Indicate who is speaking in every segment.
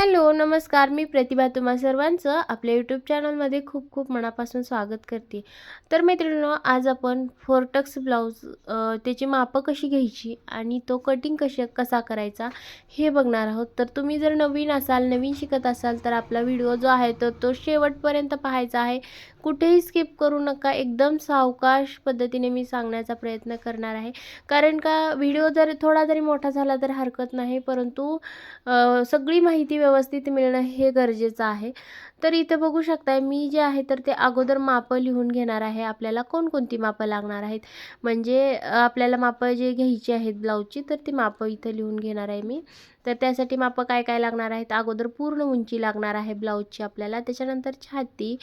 Speaker 1: Hello नमस्कार. मी प्रतिभा तुम्हा सर्वांचं आपल्या यूट्यूब चॅनलमध्ये खूप खूप मनापासून स्वागत करते. तर मैत्रिणींनो आज आपण फोरटक्स ब्लाऊज त्याची मापं कशी घ्यायची आणि तो कटिंग कशा कसा करायचा हे बघणार आहोत. तर तुम्ही जर नवीन असाल नवीन शिकत असाल तर आपला व्हिडिओ जो आहे तर तो शेवटपर्यंत पाहायचा आहे. कुठेही स्किप करू नका. एकदम सावकाश पद्धतीने मी सांगण्याचा प्रयत्न करणार आहे. कारण का व्हिडिओ जर थोडा जरी मोठा झाला तर हरकत नाही. परंतु सगळी माहिती व्यवस्थित मिळणं हे गरजेचं आहे. तर इथे बघू शकताय मी जे आहे तर ते अगोदर मापं लिहून घेणार आहे. आपल्याला कोणकोणती मापं लागणार आहेत? म्हणजे आपल्याला मापं जे घ्यायची आहेत ब्लाऊजची तर ती मापं इथं लिहून घेणार आहे मी. तर त्यासाठी मापं काय काय लागणार आहेत? अगोदर पूर्ण उंची लागणार आहे ब्लाऊजची आपल्याला. त्याच्यानंतर छाती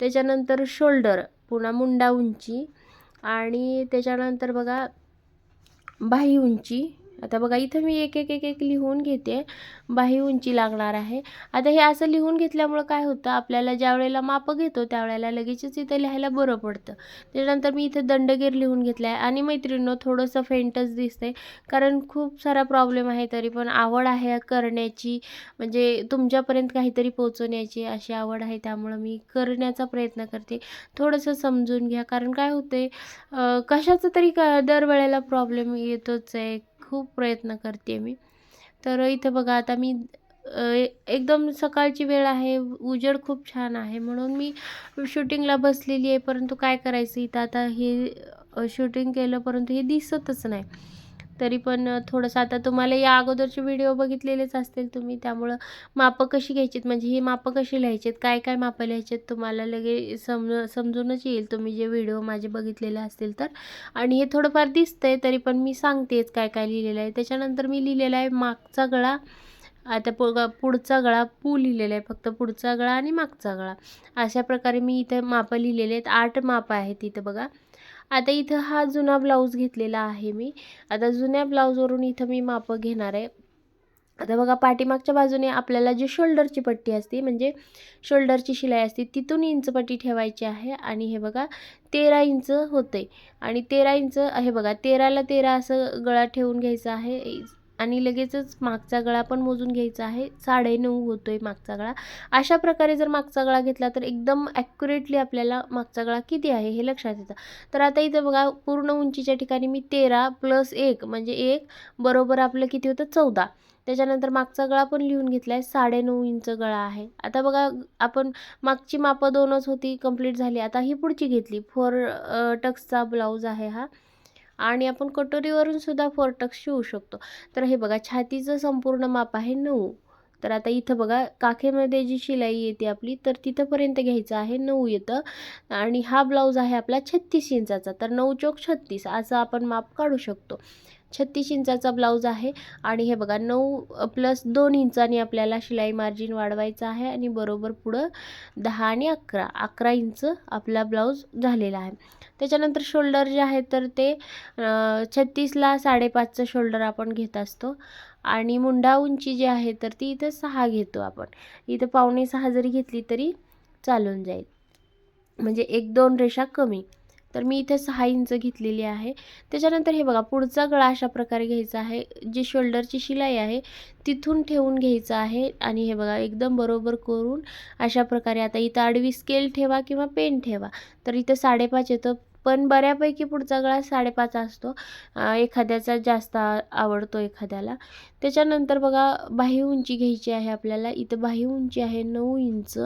Speaker 1: त्याच्यानंतर शोल्डर पुन्हा मुंडा उंची आणि त्याच्यानंतर बघा बाही उंची आता बघा इथं मी एक एक एक एक लिहून घेते. बाही उंची लागणार आहे. आता हे असं लिहून घेतल्यामुळं काय होतं आपल्याला ज्या वेळेला मापं घेतो त्यावेळेला लगेचच इथं लिहायला बरं पडतं. त्याच्यानंतर मी इथे दंडगीर लिहून घेतला आहे आणि मैत्रिणीनं थोडंसं फेंटच दिसते कारण खूप सारा प्रॉब्लेम आहे तरी पण आवड आहे करण्याची. म्हणजे तुमच्यापर्यंत काहीतरी पोचवण्याची अशी आवड आहे त्यामुळं मी करण्याचा प्रयत्न करते. थोडंसं समजून घ्या. कारण काय होते कशाचं तरी क दरवेळेला प्रॉब्लेम येतोच आहे. खूप प्रयत्न करते मी. तर इथं बघा आता मी एकदम सकाळची वेळ आहे उजेड खूप छान आहे. म्हणून मी शूटिंगला बसलेली आहे परंतु काय करायचं इथं? आता हे शूटिंग केलं परंतु हे दिसतच नाही. तरी पण थोडंसं आता तुम्हाला या अगोदरचे व्हिडिओ बघितलेलेच असतील तुम्ही. त्यामुळं मापं कशी घ्यायचीत? म्हणजे ही मापं कशी लिहायचीत? काय काय मापं लिहायचीत? तुम्हाला लगे समज समजूनच येईल तुम्ही जे व्हिडिओ माझे बघितलेले असतील तर. आणि हे थोडंफार दिसतंय तरी पण मी सांगतेच काय काय लिहिलेलं आहे. त्याच्यानंतर मी लिहिलेला आहे मागचा गळा. आता पु पुढचा गळा पू लिहिलेला आहे. फक्त पुढचा गळा आणि मागचा गळा. अशा प्रकारे मी इथं मापं लिहिलेले आहेत. आठ मापं आहेत इथं बघा. आता इथं हा जुना ब्लाऊज घेतलेला आहे मी. आता जुन्या ब्लाऊजवरून इथं मी मापं घेणार आहे. आता बघा पाठीमागच्या बाजूने आपल्याला जी शोल्डरची पट्टी असते म्हणजे शोल्डरची शिलाई असते तिथून इंच पट्टी ठेवायची आहे. आणि हे बघा तेरा इंच होते आणि तेरा इंच हे बघा तेराला तेरा असं गळा ठेवून घ्यायचा आहे. आणि लगेचच मागचा गळा पण मोजून घ्यायचा आहे. साडेनऊ होतो आहे मागचा गळा. अशा प्रकारे जर मागचा गळा घेतला तर एकदम ॲक्युरेटली आपल्याला मागचा गळा किती आहे हे लक्षात येतं. तर आता इथं बघा पूर्ण उंचीच्या ठिकाणी मी तेरा प्लस एक म्हणजे एक बरोबर आपलं किती होतं? चौदा. त्याच्यानंतर मागचा गळा पण लिहून घेतला आहे साडेनऊ इंच गळा आहे. आता बघा आपण मागची मापं दोनच होती कंप्लीट झाली. आता ही पुढची घेतली. फोर टक्सचा ब्लाऊज आहे हा. आणि आपण कटोरीवरून सुद्धा फोर टक्स शिवू शकतो. तर हे बघा छातीचं संपूर्ण माप आहे नऊ. तर आता इथं बघा काखेमध्ये जी शिलाई येते आपली तर तिथंपर्यंत घ्यायचं आहे नऊ येतं. आणि हा ब्लाऊज आहे आपला छत्तीस इंचाचा तर नऊ चोक छत्तीस असं आपण माप काढू शकतो. छत्तीस इंचाचा ब्लाऊज आहे. आणि हे बघा नऊ प्लस दोन इंचांनी आपल्याला शिलाई मार्जिन वाढवायचं आहे. आणि बरोबर पुढं दहा आणि अकरा अकरा इंच आपला ब्लाऊज झालेला आहे. त्याच्यानंतर शोल्डर जे आहे तर ते छत्तीसला साडेपाचचं शोल्डर आपण घेत असतो. आणि मुंडा उंची जी आहे तर ती इथं सहा घेतो आपण. इथं पावणे सहा जरी घेतली तरी चालून जाईल. म्हणजे एक दोन रेषा कमी. तर मी इथे सहा इंच घेतलेली आहे. त्याच्यानंतर हे बघा पुढचा गळा अशा प्रकारे घ्यायचा आहे. जी शोल्डरची शिलाई आहे तिथून ठेवून घ्यायचं आहे. आणि हे बघा एकदम बरोबर करून अशा प्रकारे आता इथं आडवी स्केल ठेवा किंवा पेन ठेवा. तर इथं साडेपाच येतं. पण बऱ्यापैकी पुढचा गळा साडेपाच असतो. एखाद्याचा जास्त आवडतो एखाद्याला. त्याच्यानंतर बघा बाही उंची घ्यायची आहे आपल्याला. इथं बाही उंची आहे नऊ इंच.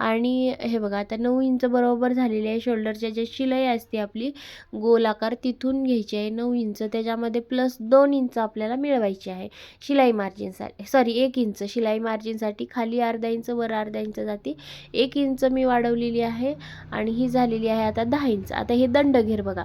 Speaker 1: आणि हे बघा आता नऊ इंच बरोबर झालेली आहे शोल्डरच्या जे शिलाई असते आपली गोल आकार तिथून घ्यायची आहे नऊ इंच. त्याच्यामध्ये प्लस दोन इंच आपल्याला मिळवायची आहे शिलाई मार्जिनसाठी सॉरी एक इंच शिलाई मार्जिनसाठी खाली अर्धा इंच वर अर्धा इंच जाते. एक इंच मी वाढवलेली आहे आणि ही झालेली आहे आता दहा इंच. आता हे दंडघेर बघा.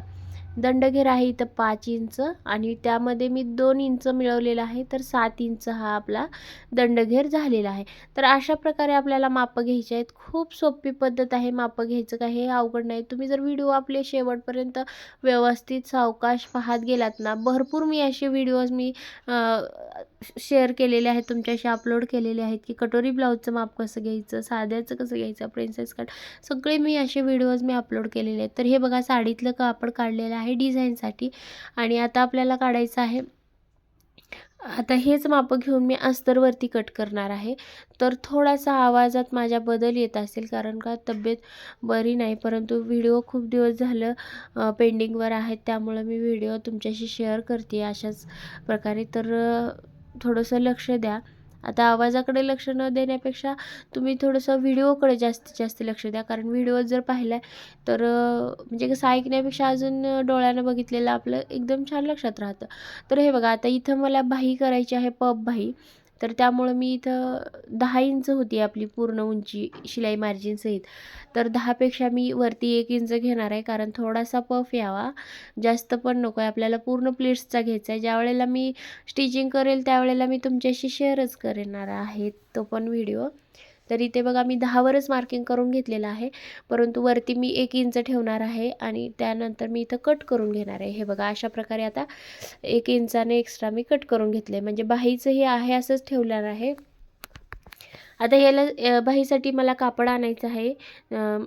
Speaker 1: दंडघेर आहे इथं पाच इंच आणि त्यामध्ये मी दोन इंच मिळवलेलं आहे तर सात इंच हा आपला दंडघेर झालेला आहे. तर अशा प्रकारे आपल्याला मापं घ्यायची आहेत. खूप सोपी पद्धत आहे मापं घ्यायचं काही हे अवघड नाही. तुम्ही जर व्हिडिओ आपले शेवटपर्यंत व्यवस्थित सावकाश पाहत गेलात ना भरपूर मी असे व्हिडिओज मी शेअर केलेले आहेत तुमच्याशी अपलोड केलेले आहेत की कटोरी ब्लाऊजचं माप कसं घ्यायचं साध्याचं कसं घ्यायचं प्रिन्सेस कट सगळे मी असे व्हिडिओज मी अपलोड केलेले आहेत. तर हे बघा साडीतलं कापड काढलेलं आहे डिझाईनसाठी आणि आता आपल्याला काढायचं आहे. आता हेच मापं घेऊन मी अस्तरवरती कट करणार आहे. तर थोडासा आवाजात माझ्या बदल येत असेल कारण का तब्येत बरी नाही परंतु व्हिडिओ खूप दिवस झालं पेंडिंगवर आहेत त्यामुळं मी व्हिडिओ तुमच्याशी शेअर करते अशाच प्रकारे. तर थोडंसं लक्ष द्या. आता आवाजाकडे लक्ष न देण्यापेक्षा तुम्ही थोडंसं व्हिडिओकडे जास्तीत जास्त लक्ष द्या. कारण व्हिडिओ जर पाहिला तर म्हणजे कसं ऐकण्यापेक्षा अजून डोळ्यानं बघितलेलं आपलं एकदम छान लक्षात राहतं. तर हे बघा आता इथं मला बाही करायची आहे पप बाही तर त्यामुळं मी इथं दहा इंच होती आपली पूर्ण उंची शिलाई मार्जिनसहित तर दहापेक्षा मी वरती एक इंच घेणार आहे कारण थोडासा पफ यावा. जास्त पण नको आहे आपल्याला पूर्ण प्लेट्सचा घ्यायचा आहे ज्या वेळेला मी स्टिचिंग करेल त्यावेळेला मी तुमच्याशी शेअरच करणार आहे तो पण व्हिडिओ तर इथे बघा मी दहावरच मार्किंग करून घेतलेलं आहे. परंतु वरती मी एक इंच ठेवणार आहे आणि त्यानंतर मी इथं कट करून घेणार आहे. हे बघा अशा प्रकारे आता एक इंचाने एक्स्ट्रा मी कट करून घेतले म्हणजे बाहीचं हे आहे असंच ठेवणार आहे. आता याला बाहीसाठी मला कापड आणायचं आहे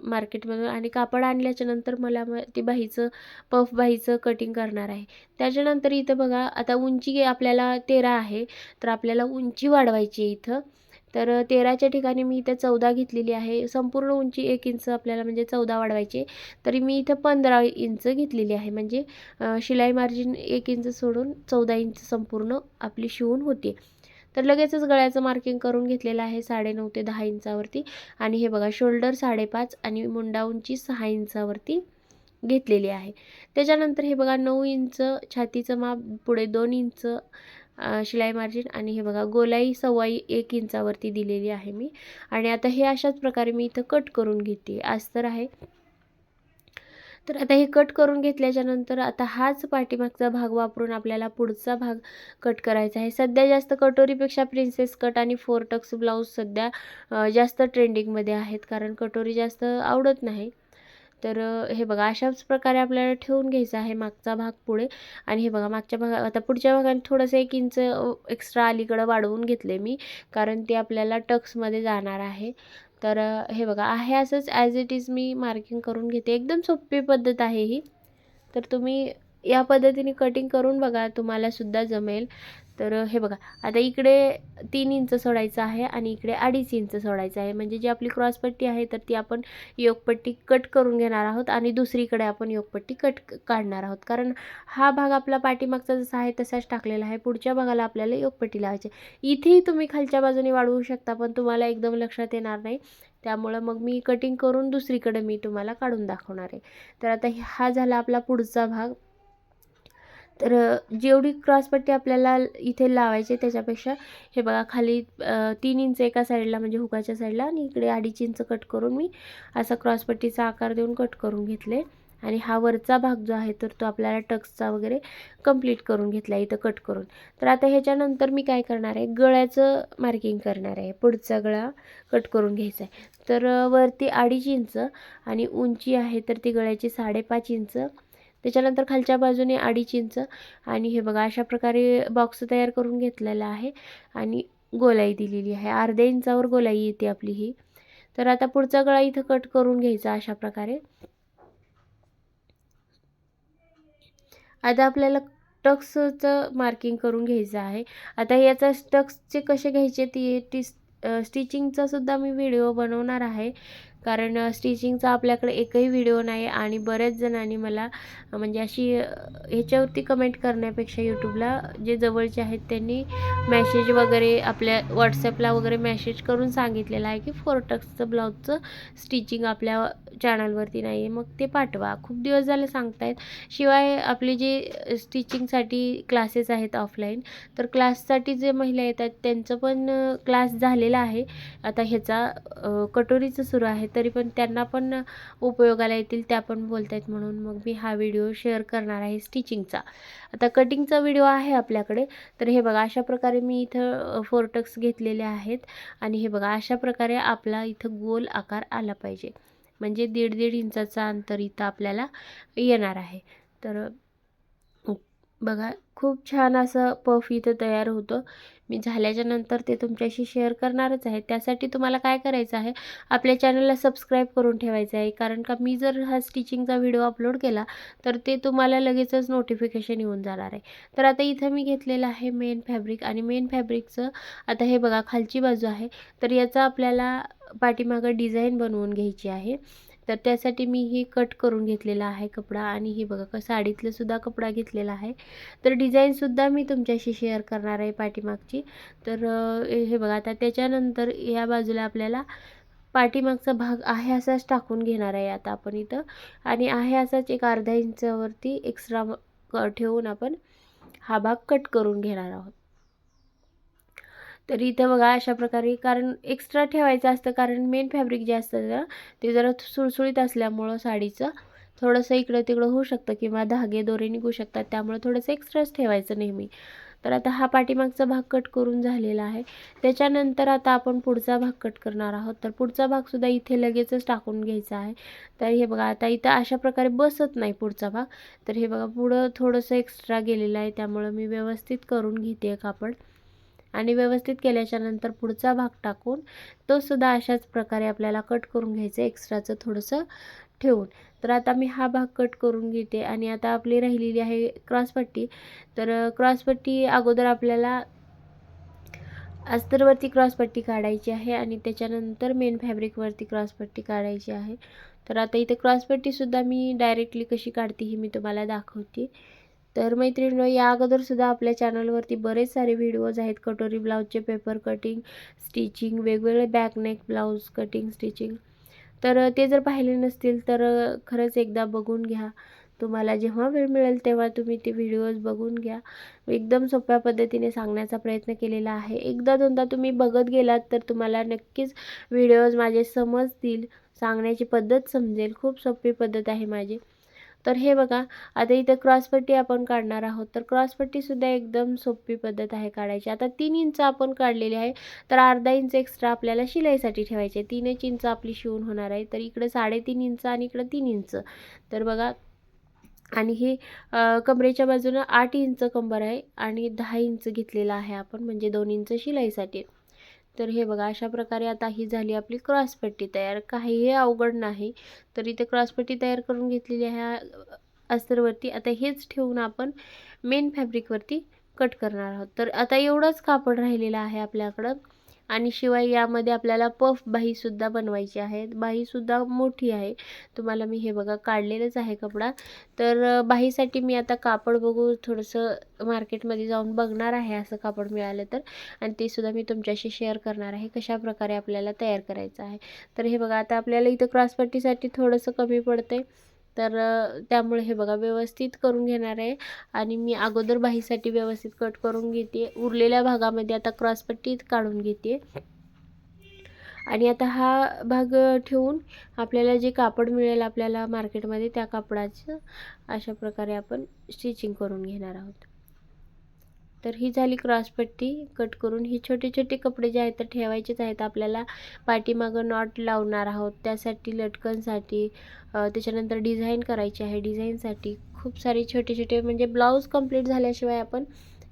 Speaker 1: मार्केटमधून आणि कापड आणल्याच्या नंतर मला मग बाहीचं पफ बाहीचं कटिंग करणार आहे. त्याच्यानंतर इथं बघा आता उंची आपल्याला तेरा आहे तर आपल्याला उंची वाढवायची आहे इथं. तर तेराच्या ठिकाणी मी इथं चौदा घेतलेली आहे. संपूर्ण उंची एक इंच आपल्याला म्हणजे चौदा वाढवायची तरी मी इथं पंधरा इंच घेतलेली आहे. म्हणजे शिलाई मार्जिन एक इंच सोडून चौदा इंच संपूर्ण आपली शिवून होते. तर लगेचच गळ्याचं मार्किंग करून घेतलेलं आहे साडेनऊ ते दहा इंचावरती. आणि हे बघा शोल्डर साडेपाच आणि मुंडा उंची सहा इंचावरती घेतलेली आहे. त्याच्यानंतर हे बघा नऊ इंच छातीचं माप पुढे दोन इंच शिलाई मार्जिन आणि हे बघा गोलाई सवाई एक इंचावरती दिलेली आहे मी. आणि आता हे अशाच प्रकारे मी इथं कट करून घेते. अस्तर आहे. तर आता हे कट करून घेतल्याच्या नंतर आता हाच पाठीमागचा भाग वापरून आपल्याला पुढचा भाग कट करायचा आहे. सध्या जास्त कटोरीपेक्षा प्रिन्सेस कट आणि फोर टक्स ब्लाऊज सध्या जास्त ट्रेंडिंगमध्ये आहेत. कारण कटोरी जास्त आवडत नाही. तर हे बघा अशाच प्रकारे आपल्याला ठेवून घ्यायचं आहे मागचा भाग पुढे. आणि हे बघा मागच्या भागा आता पुढच्या भागाने थोडंसं एक इंच एक्स्ट्रा अलीकडं वाढवून घेतले मी कारण ते आपल्याला टक्समध्ये जाणार आहे. तर हे बघा आहे असंच ॲज इट इज मी मार्किंग करून घेते. एकदम सोपी पद्धत आहे ही. तर तुम्ही या पद्धतीने कटिंग करून बघा तुम्हालासुद्धा जमेल. तर हे बघा आता इकडे तीन इंच सोडायचं आहे आणि इकडे अडीच इंच सोडायचं आहे. म्हणजे जी आपली क्रॉसपट्टी आहे तर ती आपण योगपट्टी कट करून घेणार आहोत आणि दुसरीकडे आपण योगपट्टी कट काढणार आहोत. कारण हा भाग आपला पाठीमागचा जसा आहे तसाच टाकलेला आहे. पुढच्या भागाला आपल्याला योगपट्टी लावायची इथेही तुम्ही खालच्या बाजूने वाढवू शकता पण तुम्हाला एकदम लक्षात येणार नाही. त्यामुळं मग मी कटिंग करून दुसरीकडे मी तुम्हाला काढून दाखवणार आहे. तर आता हा झाला आपला पुढचा भाग. तर जेवढी क्रॉसपट्टी आपल्याला इथे लावायची त्याच्यापेक्षा हे बघा खाली तीन इंच एका साईडला म्हणजे हुकाच्या साईडला आणि इकडे अडीच इंच कट करून मी असा क्रॉसपट्टीचा आकार देऊन कट करून घेतले. आणि हा वरचा भाग जो आहे तर तो आपल्याला टक्सचा वगैरे कंप्लीट करून घेतला इथं कट करून. तर आता ह्याच्यानंतर मी काय करणार आहे गळ्याचं मार्किंग करणार आहे पुढचा गळा कट करून घ्यायचा आहे. तर वरती अडीच इंच आणि उंची आहे तर ती गळ्याची साडेपाच इंच त्याच्यानंतर खालच्या बाजूने अडीच इंच आणि हे बघा अशा प्रकारे बॉक्स तयार करून घेतलेला आहे आणि गोलाई दिलेली आहे. अर्ध्या इंचावर गोलाई येते आपली ही. तर आता पुढचा गळा इथं कट करून घ्यायचा अशा प्रकारे. आता आपल्याला टक्सचं मार्किंग करून घ्यायचं आहे. आता याचा टक्सचे कसे घ्यायचे ती स्टिचिंगचा सुद्धा मी व्हिडिओ बनवणार आहे. कारण स्टिचिंगचा आपल्याकडे एकही व्हिडिओ नाही आणि बऱ्याच जणांनी मला म्हणजे अशी ह्याच्यावरती कमेंट करण्यापेक्षा यूट्यूबला जे जवळचे आहेत त्यांनी मॅसेज वगैरे आपल्या व्हॉट्सॲपला वगैरे मॅसेज करून सांगितलेलं आहे की फोर टक्सचं ब्लाऊजचं स्टिचिंग आपल्या चॅनलवरती नाही आहे मग ते पाठवा. खूप दिवस झाले सांगतायत. शिवाय आपले जे स्टिचिंगसाठी क्लासेस आहेत ऑफलाईन तर क्लाससाठी जे महिला येतात त्यांचं पण क्लास झालेला आहे. आता ह्याचा कटोरीचं सुरू आहे. तरी पण त्यांना पण उपयोगाला येतील त्या पण बोलत आहेत म्हणून. मग मी हा व्हिडिओ शेअर करणार आहे स्टिचिंगचा. आता कटिंगचा व्हिडिओ आहे आपल्याकडे. तर हे बघा अशा प्रकारे मी इथं फोरटक्स घेतलेले आहेत. आणि हे बघा अशा प्रकारे आपला इथं गोल आकार आला पाहिजे. म्हणजे दीड दीड इंचाचा अंतर इथं आपल्याला येणार आहे. तर बघा खूप छान असं पफ इथं तयार होतं. मी झाल्याच्यानंतर ते तुमच्याशी शेअर करणारच आहे. त्यासाठी तुम्हाला काय करायचं आहे आपल्या चॅनलला सबस्क्राईब करून ठेवायचं आहे. कारण का मी जर हा स्टिचिंगचा व्हिडिओ अपलोड केला तर ते तुम्हाला लगेचच नोटिफिकेशन येऊन जाणार आहे. तर आता इथं मी घेतलेलं आहे मेन फॅब्रिक आणि मेन फॅब्रिकचं आता हे बघा खालची बाजू आहे. तर याचा आपल्याला पाठीमागं डिझाईन बनवून घ्यायची आहे. तर त्यासाठी मी ही कट करून घेतलेला आहे कपडा आणि हे बघा का साडीतलं सुद्धा कपडा घेतलेला आहे. तर डिझाईनसुद्धा मी तुमच्याशी शेअर करणार आहे पाठीमागची. तर हे बघा आता त्याच्यानंतर या बाजूला आपल्याला पाठीमागचा भाग आहे असाच टाकून घेणार आहे आता आपण इथं. आणि आहे असाच एक अर्धा इंचावरती एक्स्ट्रा क ठेवून आपण हा भाग कट करून घेणार आहोत. तर इथं बघा अशा प्रकारे कारण एक्स्ट्रा ठेवायचं असतं कारण मेन फॅब्रिक जे असतं ना ते जरा सुळसुळीत असल्यामुळं साडीचं थोडंसं इकडं तिकडं होऊ शकतं किंवा धागे दोरे निघू शकतात. त्यामुळे थोडंसं एक्स्ट्राच ठेवायचं नेहमी. तर आता हा पाठीमागचा भाग कट करून झालेला आहे. त्याच्यानंतर आता आपण पुढचा भाग कट करणार आहोत. तर पुढचा भागसुद्धा इथे लगेचच टाकून घ्यायचा आहे. तर हे बघा आता इथं अशा प्रकारे बसत नाही पुढचा भाग. तर हे बघा पुढं थोडंसं एक्स्ट्रा गेलेलं आहे. त्यामुळं मी व्यवस्थित करून घेते कापड आणि व्यवस्थित केल्याच्यानंतर पुढचा भाग टाकून तो सुद्धा अशाच प्रकारे आपल्याला कट करून घ्यायचं एक्स्ट्राचं थोडंसं ठेवून. तर आता मी हा भाग कट करून घेते आणि आता आपली राहिलेली आहे क्रॉसपट्टी तर क्रॉसपट्टी अगोदर आपल्याला अस्तरवरती क्रॉसपट्टी काढायची आहे आणि त्याच्यानंतर मेन फॅब्रिकवरती क्रॉसपट्टी काढायची आहे. तर आता इथे क्रॉसपट्टीसुद्धा मी डायरेक्टली कशी काढते ही मी तुम्हाला दाखवते. तर मैत्रिणींनो या अगोदरसुद्धा आपल्या चॅनलवरती बरेच सारे व्हिडिओज आहेत. कटोरी ब्लाऊजचे पेपर कटिंग स्टिचिंग वेगवेगळे back neck blouse cutting stitching. तर ते जर पाहिले नसतील तर खरंच एकदा बघून घ्या. तुम्हाला जेव्हा वेळ मिळेल तेव्हा तुम्ही ते व्हिडिओज बघून घ्या. एकदम सोप्या पद्धतीने सांगण्याचा प्रयत्न केलेला आहे. एकदा दोनदा तुम्ही बघत गेलात तर तुम्हाला नक्कीच व्हिडिओज माझे समजतील. सांगण्याची पद्धत समजेल. खूप सोपी पद्धत आहे माझी. तर हे बघा आता इथं क्रॉसपट्टी आपण काढणार आहोत. तर क्रॉसपट्टीसुद्धा एकदम सोपी पद्धत आहे काढायची. आता तीन इंच आपण काढलेली आहे तर अर्धा इंच एक्स्ट्रा आपल्याला शिलाईसाठी ठेवायचे तीनच इंच आपली शिवून होणार आहे. तर इकडं साडेतीन इंच आणि इकडं तीन इंच. तर बघा आणि हे कमरेच्या बाजूनं आठ इंच कंबर आहे आणि दहा इंच घेतलेला आहे आपण म्हणजे दोन इंच शिलाईसाठी. तर हे बघा अशा प्रकारे आता ही झाली आपली क्रॉसपट्टी तयार. काहीही अवघड नाही. तर इथे क्रॉसपट्टी तयार करून घेतलेली ह्या अस्तरवरती. आता हेच ठेवून आपण मेन फॅब्रिकवरती कट करणार आहोत. तर आता एवढंच कापड राहिलेलं आहे आपल्याकडं. आणि शिवाय यामध्ये आपल्याला पफ बाहीसुद्धा बनवायची आहे. बाहीसुद्धा मोठी आहे. तुम्हाला मी हे बघा काढलेलंच आहे कपडा. तर बाहीसाठी मी आता कापड बघू थोडंसं मार्केटमध्ये जाऊन बघणार आहे असं कापड मिळालं तर. आणि ते सुद्धा मी तुमच्याशी शेअर करणार आहे कशा प्रकारे आपल्याला तयार करायचं आहे. तर हे बघा आता आपल्याला इथं क्रॉसपट्टीसाठी थोडंसं कमी पडतं आहे तर त्यामुळे हे बघा व्यवस्थित करून घेणार आहे. आणि मी अगोदर बाहीसाठी व्यवस्थित कट करून घेते. उरलेल्या भागामध्ये आता क्रॉसपट्टीत काढून घेते. आणि आता हा भाग ठेवून आपल्याला जे कापड मिळेल आपल्याला मार्केटमध्ये त्या कापडाचं अशा प्रकारे आपण स्टिचिंग करून घेणार आहोत. तर ही झाली क्रॉसपट्टी कट करून ही छोटे छोटे कपडे जे आहेत तर ठेवायचेच आहेत. आपल्याला पाठीमागं नॉट लावणार आहोत. त्यासाठी लटकनसाठी त्याच्यानंतर डिझाईन करायची आहे. डिझाईनसाठी खूप सारे छोटे छोटे म्हणजे ब्लाऊज कंप्लीट झाल्याशिवाय आपण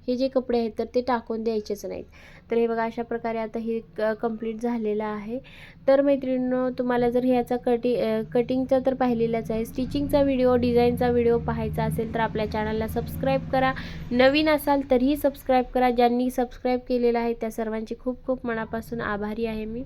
Speaker 1: हे जे कपडे आहेत तर ते टाकून द्यायचेच नाहीत. तर हे बघा अशा प्रकारे आता हे क कंप्लीट झालेलं आहे. तर मैत्रिणींनो तुम्हाला जर ह्याचा कटी कटिंगचा तर पाहिलेलाच आहे. स्टिचिंगचा व्हिडिओ डिझाईनचा व्हिडिओ पाहायचा असेल तर आपल्या चॅनलला सबस्क्राईब करा. नवीन असाल तरीही सबस्क्राईब करा. ज्यांनी सबस्क्राईब केलेलं आहे त्या सर्वांची खूप खूप मनापासून आभारी आहे मी.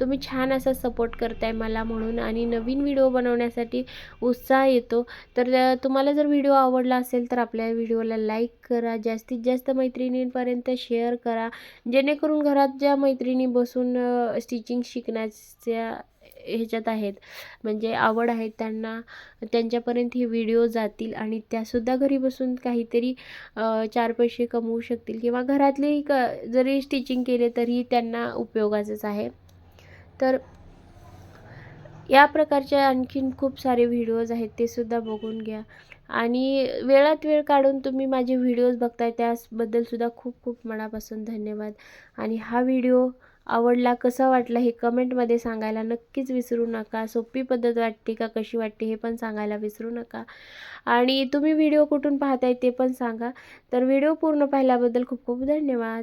Speaker 1: तुम्ही छान असा सपोर्ट करताय मला म्हणून आणि नवीन व्हिडिओ बनवण्यासाठी उत्साह येतो. तर तुम्हाला जर व्हिडिओ आवडला असेल तर आपल्या व्हिडिओला लाईक करा जास्तीत जास्त मैत्रिणींपर्यंत शेअर करा. जेणेकरून घरात ज्या मैत्रिणी बसून स्टिचिंग शिकण्याच्या ह्याच्यात आहेत म्हणजे आवड आहे त्यांना त्यांच्यापर्यंत हे व्हिडिओ जातील आणि त्यासुद्धा घरी बसून काहीतरी चार पैसे कमवू शकतील किंवा घरातलेही क जरी स्टिचिंग केले तरी त्यांना उपयोगाचंच आहे. तर या प्रकारचे आणखीन खूप सारे व्हिडिओज आहेत ते सुद्धा बघून घ्या. आणि वेळात वेळ काढून तुम्ही माझे व्हिडिओज बघताय त्याबद्दलसुद्धा खूप खूप मनापासून धन्यवाद. आणि हा व्हिडिओ आवडला कसा वाटला हे कमेंटमध्ये सांगायला नक्कीच विसरू नका. सोपी पद्धत वाटते का कशी वाटते हे पण सांगायला विसरू नका. आणि तुम्ही व्हिडिओ कुठून पाहताय ते पण सांगा. तर व्हिडिओ पूर्ण पाहिल्याबद्दल खूप खूप धन्यवाद.